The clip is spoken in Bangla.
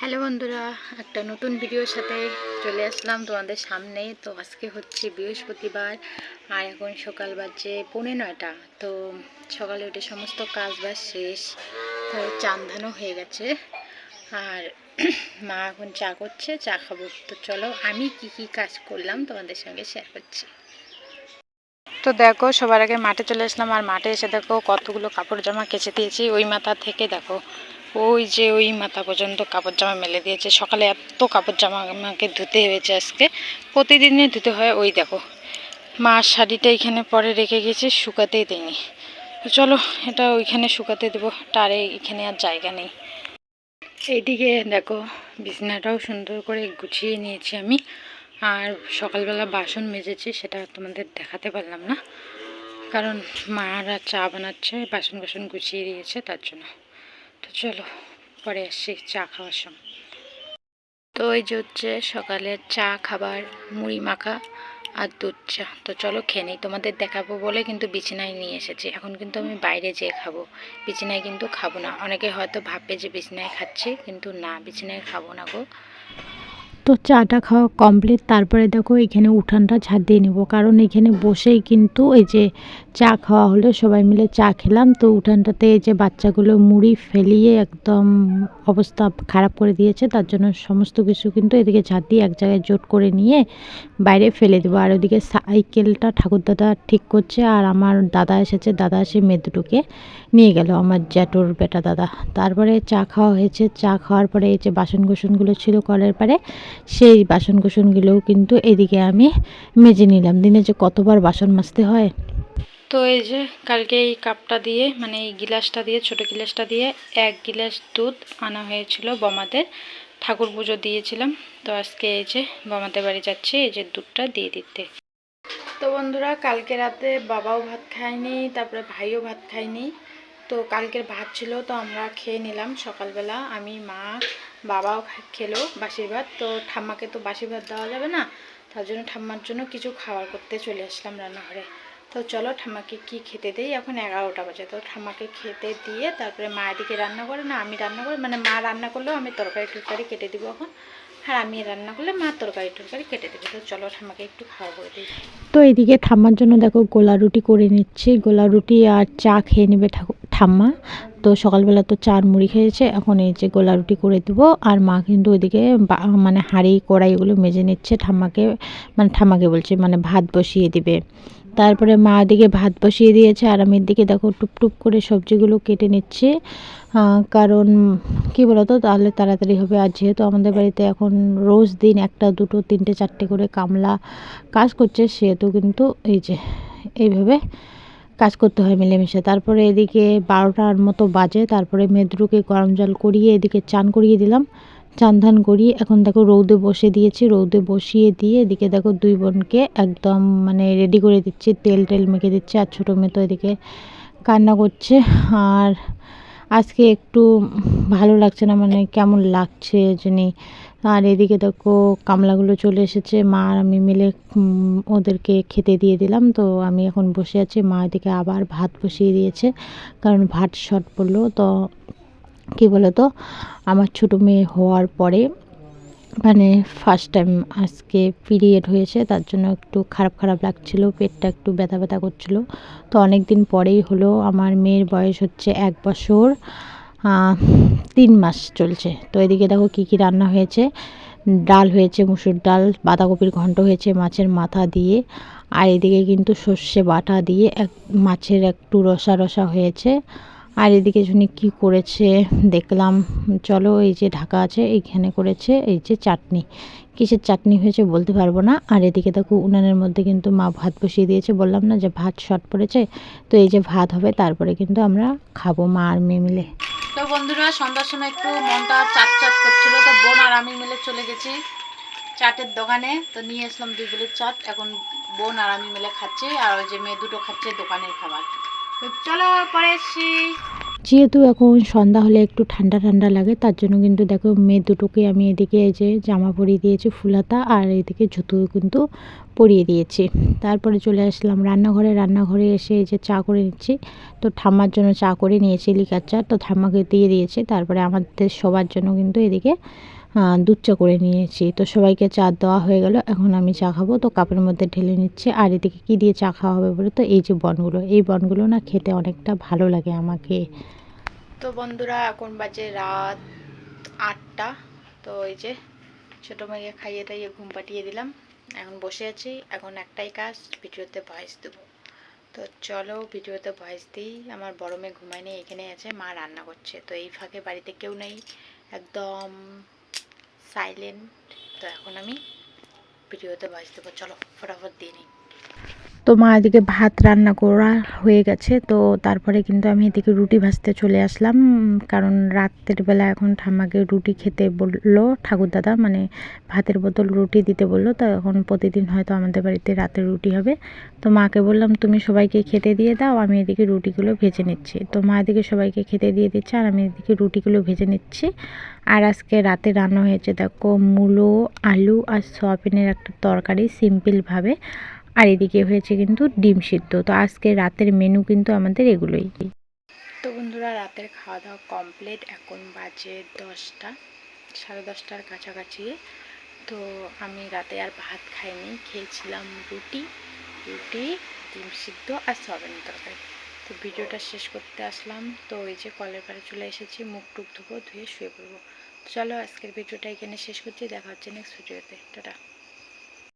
হ্যালো বন্ধুরা, একটা নতুন ভিডিওর সাথে চলে আসলাম তোমাদের সামনে। তো আজকে হচ্ছে বৃহস্পতিবার আর এখন সকাল বাজে পৌনে নয়টা। তো সকালে উঠে সমস্ত কাজ বাজ শেষ চান্দানো হয়ে গেছে। আর মা এখন চা করছে, চা খাব। তো চলো আমি কি কি কাজ করলাম তোমাদের সঙ্গে শেয়ার করছি। তো দেখো, সবার আগে মাঠে চলে আসলাম। আর মাঠে এসে দেখো কতগুলো কাপড় জামা কেচে দিয়েছি। ওই মাথা থেকে দেখো ওই যে ওই মাথা পর্যন্ত কাপড় জামা মেলে দিয়েছে। সকালে এত কাপড় জামা আমাকে ধুতে হয়েছে আজকে। প্রতিদিনই ধুতে হয় ওই দেখো। মার শাড়িটা এখানে পরে রেখে গেছে, শুকাতেই দেয়নি চলো, এটা ওইখানে শুকাতে দেবো। তারে এখানে আর জায়গা নেই। এইদিকে দেখো, বিছনাটাও সুন্দর করে গুছিয়ে নিয়েছি আমি। আর সকালবেলা বাসন মেজেছি, সেটা তোমাদের দেখাতে পারলাম না। কারণ মারা চা বানাচ্ছে বাসন বাসন গুছিয়ে দিয়েছে, তার জন্য। তো চলো, পরে আসি চা খাওয়ার সময়। তো এই যে হচ্ছে সকালের চা খাবার, মুড়ি মাখা আর দুধ চা। তো চলো খেয়ে নিই, তোমাদের দেখাবো বলে কিন্তু বিছানায় নিয়ে এসেছি। এখন কিন্তু আমি বাইরে যেয়ে খাব। বিছানায় কিন্তু খাব না। অনেকে হয়তো ভাববে যে বিছানায় খাচ্ছি, কিন্তু না, বিছানায় খাব না গো। তো চাটা খাওয়া কমপ্লিট তারপরে দেখো এখানে উঠানটা দিয়ে নেব। কারণ এখানে বসেই কিন্তু এই যে চা খাওয়া হলো, সবাই মিলে চা খেলাম। তো উঠানটাতে এই যে বাচ্চাগুলো মুড়ি ফেলিয়ে একদম অবস্থা খারাপ করে দিয়েছে, তার জন্য সমস্ত কিছু কিন্তু এদিকে দিয়ে এক জায়গায় জোট করে নিয়ে বাইরে ফেলে দেবো। আর ওদিকে সাইকেলটা ঠাকুরদাদা ঠিক করছে, আর আমার দাদা এসেছে, দাদা এসে মেয়ে দুটোকে নিয়ে গেল, আমার জ্যাটোর বেটা দাদা। তারপরে চা খাওয়া হয়েছে, চা খাওয়ার পরে এই যে বাসন কোসনগুলো ছিল কলের পারে সেই বাসন কোসনগুলোও কিন্তু এদিকে আমি মেজে নিলাম। দিনে যে কতবার বাসন মাজতে হয়। তো এই যে কালকে এই কাপটা দিয়ে মানে এই গিলাসটা দিয়ে, ছোট গিলাসটা দিয়ে এক গিলাস দুধ আনা হয়েছিল বমাদের ঠাকুর পুজো দিয়েছিলাম। তো আজকে এই যে বমাদের বাড়ি যাচ্ছে, এই যে দুধটা দিয়ে দিতে। তো বন্ধুরা, কালকে রাতে বাবাও ভাত খায়নি, তারপরে ভাইও ভাত খায়নি। তো কালকের ভাত ছিল, তো আমরা খেয়ে নিলাম সকালবেলা। আমি, মা বাবাও খেলো বাসি ভাত। তো ঠাম্মাকে তো বাসি ভাত দেওয়া যাবে না। তার জন্য ঠাম্মার জন্য কিছু খাবার করতে চলে আসলাম রান্নাঘরে। তো চলো ঠাম্মাকে কি খেতে দেই? এখন এগারোটা বাজে। তো ঠাম্মাকে খেতে দিয়ে তারপরে মা এদিকে রান্না করে না, আমি রান্না করি মানে মা রান্না করলেও আমি তরকারি টরকারি কেটে দিব এখন। আর আমি রান্না করলে মা তরকারি টরকারি কেটে দেবে। তো চলো ঠাম্মাকে একটু খাওয়া করে দিই। তো এদিকে ঠাম্মার জন্য দেখো গোলা রুটি করে নিচ্ছি। গোলা রুটি আর চা খেয়ে নেবে ঠাকু- ঠাম্মা। তো সকালবেলা তো চার মুড়ি খেয়েছে, এখন এই যে গোলা রুটি করে দেবো। আর মা কিন্তু ওইদিকে মানে হাঁড়ি, কড়াই এগুলো মেজে নিচ্ছে, ঠাম্মাকে মানে ঠাম্মাকে বলছে মানে ভাত বসিয়ে দিবে। তারপরে মা দিকে ভাত বসিয়ে দিয়েছে, আর আমি এদিকে দেখো টুপ টুপ করে সবজিগুলো কেটে নিচ্ছি। কারণ কি বলতো, তাহলে তাড়াতাড়ি হবে। আর যেহেতু আমাদের বাড়িতে এখন রোজ দিন একটা, দুটো, তিনটে, চারটে করে কামলা কাজ করছে, সেহেতু কিন্তু এই যে, এইভাবে কাজ করতে হয় মিলেমিশে। তারপরে এদিকে বারোটার মতো বাজে, তারপরে মেদ্রুকে গরম জল করিয়ে এদিকে চান করিয়ে দিলাম। চান ধান করিয়ে এখন দেখো রৌদে বসে দিয়েছি, রৌদে বসিয়ে দিয়ে এদিকে দেখো দুই বোনকে একদম মানে রেডি করে দিচ্ছি, তেল টেল মেখে দিচ্ছে আর ছোটো মেয়ে তো এদিকে কান্না করছে। আর আজকে একটু ভালো লাগছে না মানে কেমন লাগছে জানি আর এদিকে দেখো কামলাগুলো চলে এসেছে। মা আর আমি মিলে ওদেরকে খেতে দিয়ে দিলাম। তো আমি এখন বসে আছি। মা এদিকে আবার ভাত বসিয়ে দিয়েছে, কারণ ভাত শর্ট পড়ল। তো কী বলো তো আমার ছোটো মেয়ে হওয়ার পরে মানে ফার্স্ট টাইম আজকে পিরিয়ড হয়েছে, তার জন্য একটু খারাপ খারাপ লাগছিল, পেটটা একটু ব্যথা ব্যথা করছিল। তো অনেক দিন পরেই হলো, আমার মেয়ের বয়স হচ্ছে এক বছর। তিন মাস চলছে। তো এদিকে দেখো কী কী রান্না হয়েছে। ডাল হয়েছে, মুসুর ডাল, বাঁধাকপির ঘন্ট হয়েছে মাছের মাথা দিয়ে। আর এদিকে কিন্তু সর্ষে বাটা দিয়ে এক মাছের একটু রসা রসা হয়েছে। আর এদিকে শুনি কি করেছে দেখলাম। চলো এই যে ঢাকা আছে, এইখানে করেছে এই যে চাটনি। কিসের চাটনি হয়েছে বলতে পারব না। আর এদিকে দেখো উনানের মধ্যে কিন্তু মা ভাত বসিয়ে দিয়েছে। বললাম না যে ভাত শর্ট পড়েছে। তো এই যে ভাত হবে, তারপরে কিন্তু আমরা খাব মা আর মেয়ে মিলে। তো বন্ধুরা, সন্ধ্যার সময় একটু মনটা চাট চাট করছিল তো বোন আর আমি মিলে চলে গেছি চাটের দোকানে। তো নিয়ে আসলাম দুই প্লেট চাট। এখন বোন আর আমি মিলে খাচ্ছি আর ওই যে মেয়ে দুটো খাচ্ছে দোকানের খাবার। তো চলো, পরে এসছি যেহেতু এখন সন্ধ্যা হলে একটু ঠান্ডা ঠান্ডা লাগে, তার জন্য কিন্তু দেখো মেয়ে দুটোকে আমি এদিকে এই যে জামা পরিয়ে দিয়েছি ফুলাতা আর এদিকে জুতো কিন্তু পরিয়ে দিয়েছি। তারপরে চলে আসলাম রান্নাঘরে। রান্নাঘরে এসে এই যে চা করে নিচ্ছি। তো ঠাম্মার জন্য চা করে নিয়েছি, লিকার চা। তো ঠাম্মাকে দিয়ে দিয়েছি। তারপরে আমাদের সবার জন্য কিন্তু এদিকে দুধ চা করে নিয়েছি। তো সবাইকে চা দেওয়া হয়ে গেল। এখন আমি চা খাব। তো কাপের মধ্যে ঢেলে নিচ্ছি। আর এদিকে কী দিয়ে চা খাওয়া হবে বলে তো? এই যে বনগুলো। এই বনগুলো না খেতে অনেকটা ভালো লাগে আমাকে। তো বন্ধুরা, এখন বাজে রাত আটটা। তো এই যে ছোটো মেয়েকে খাইয়ে টাইয়ে ঘুম পাঠিয়ে দিলাম। এখন বসে আছি, এখন একটাই কাজ, ভিডিওতে ভয়েস দেবো। তো চলো ভিডিওতে ভয়েস দিই, আমার বড় মেয়ে ঘুমায় নেই এখানে আছে, মা রান্না করছে। তো এই ফাঁকে বাড়িতে কেউ নেই, একদম সাইলেন্ট তো এখন আমি ভিডিওতে ভয়েস দেবো, চলো ফটাফট দিয়ে নিই। তো মা এদিকে ভাত রান্না করা হয়ে গেছে, তো তারপরে কিন্তু আমি এদিকে রুটি ভাজতে চলে আসলাম, কারণ রাতের বেলা এখন ঠাম্মাকে রুটি খেতে বলল ঠাকুরদাদা মানে ভাতের বোতল রুটি দিতে বলল, তো এখন প্রতিদিন হয়তো আমাদের বাড়িতে রাতে রুটি হবে। তো মাকে বললাম, তুমি সবাইকে খেতে দিয়ে দাও, আমি এদিকে রুটিগুলো ভেজে নিচ্ছি। তো মা এদিকে সবাইকে খেতে দিয়ে দিচ্ছে, আর আমি এদিকে রুটিগুলো ভেজে নিচ্ছি। আর আজকে রাতে রান্না হয়েছে, দেখো, মূলো, আলু আর সয়াবিনের একটা তরকারি, সিম্পলভাবে। আর এদিকে হয়েছে কিন্তু ডিম সিদ্ধ। তো আজকে রাতের মেনু কিন্তু আমাদের এগুলোই। তো বন্ধুরা, রাতের খাওয়া দাওয়া কমপ্লিট এখন বাজে দশটা, সাড়ে দশটার কাছাকাছি। তো আমি রাতে আর ভাত খাইনি, খেয়েছিলাম রুটি রুটি, ডিম সিদ্ধ আর সয়াবিনের তরকারি। তো ভিডিওটা শেষ করতে আসলাম। তো এই যে কলের পাড়ে চলে এসেছি, মুখ টুক ধুবো, ধুয়ে শুয়ে পড়ব। চলো আজকের ভিডিওটা এখানে শেষ করছি, দেখা হচ্ছে নেক্সট ভিডিওতে টাটা।